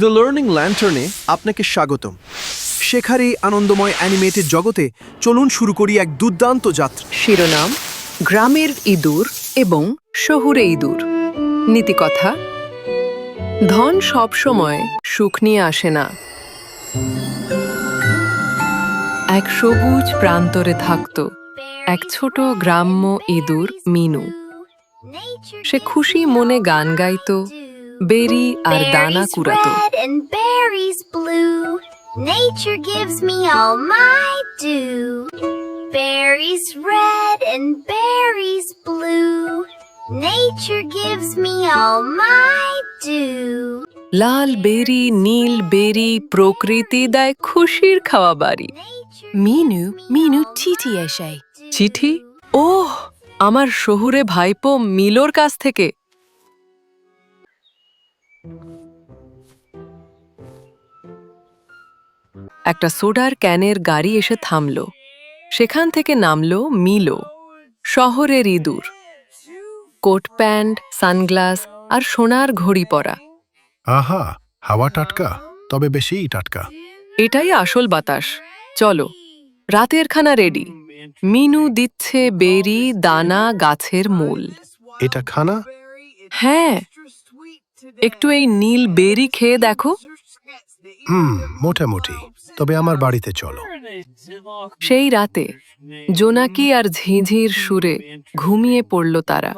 The learning ল্যান্টার্নে আপনাকে স্বাগতম। শেখার এই আনন্দময় অ্যানিমেটেড জগতে চলুন শুরু করি এক দুর্দান্ত যাত্রা। শিরোনাম, গ্রামের ইঁদুর এবং শহুরে ইঁদুর। নীতিকথা, ধন সবসময় সুখ নিয়ে আসে না। এক সবুজ প্রান্তরে থাকত এক ছোট গ্রাম্য ইঁদুর মিনু। সে খুশি মনে গান গাইতো বেরি আর দানা কুড়াতো berries blue. Nature gives me all my due. Berries red and berries blue. Nature gives me all my due. লাল বেরি নীল বেরি প্রকৃতি দেয় খুশির খাওয়া বাড়ি মিনু মিনু চিঠি এসে চিঠি ওহ আমার শহুরে ভাইপো মিলোর কাছ থেকে একটা সোডার ক্যানের গাড়ি এসে থামল। সেখান থেকে নামলো মিলো শহরের ইঁদুর। কোট প্যান্ট সানগ্লাস আর সোনার ঘড়ি পরা। আহা হাওয়া টাটকা তবে বেশিই টাটকা। এটাই আসল বাতাস। চলো রাতের খানা রেডি মিনু দিচ্ছে বেরি দানা গাছের মূল। এটা খানা? হ্যাঁ একটু এই নীল বেরি খেয়ে দেখো। হুম মোটামুটি। তবে আমার বাড়িতে চলো। সেই রাতে জোনাকি আর ঝিঝির সুরে ঘুমিয়ে পড়ল তারা.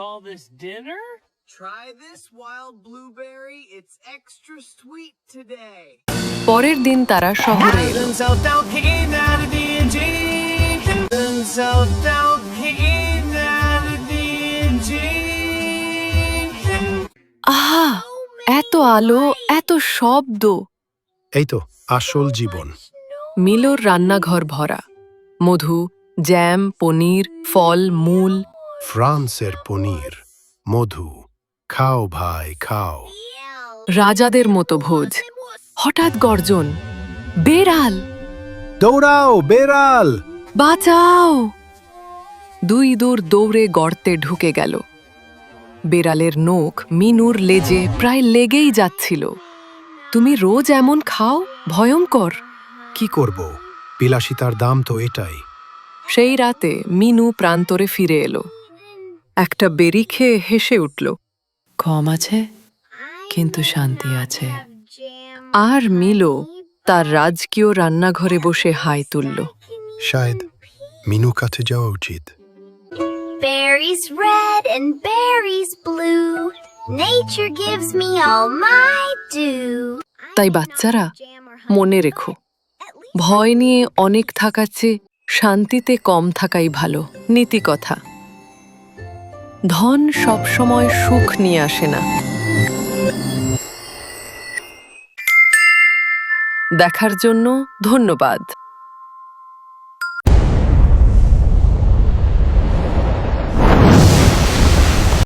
পরের দিন তারা শহরে এলো। আলো এত শব্দ। এই তো আসল জীবন। মিলোর রান্নাঘর ভরা। মধু জ্যাম পনির ফল মূল। ফ্রান্সের পনির মধু। খাও ভাই খাও। রাজাদের মতো ভোজ। হঠাৎ গর্জন বেড়াল! দৌড়াও বেড়াল! বাঁচাও! দুই দূর দৌড়ে গর্তে ঢুকে গেল। বেড়ালের নোখ মিনুর লেজে প্রায় লেগেই যাচ্ছিল। তুমি রোজ এমন খাও? ভয়ঙ্কর! কি করব? বিলাসিতার দাম তো এটাই। সেই রাতে মিনু প্রান্তরে ফিরে এলো। একটা বেরি খেয়ে হেসে উঠল কম আছে কিন্তু শান্তি আছে। আর মিলো তার রাজকীয় রান্নাঘরে বসে হাই তুলল। শায়দ মিনু কাছে যাওয়া উচিত। Berries red and berries blue. Nature gives me all my due. তাই বাচ্চারা মনে রেখো, ভয় নিয়ে অনেক থাকার চেয়ে শান্তিতে কম থাকাই ভালো, নীতি কথা ধন সবসময় সুখ নিয়ে আসে না দেখার জন্য ধন্যবাদ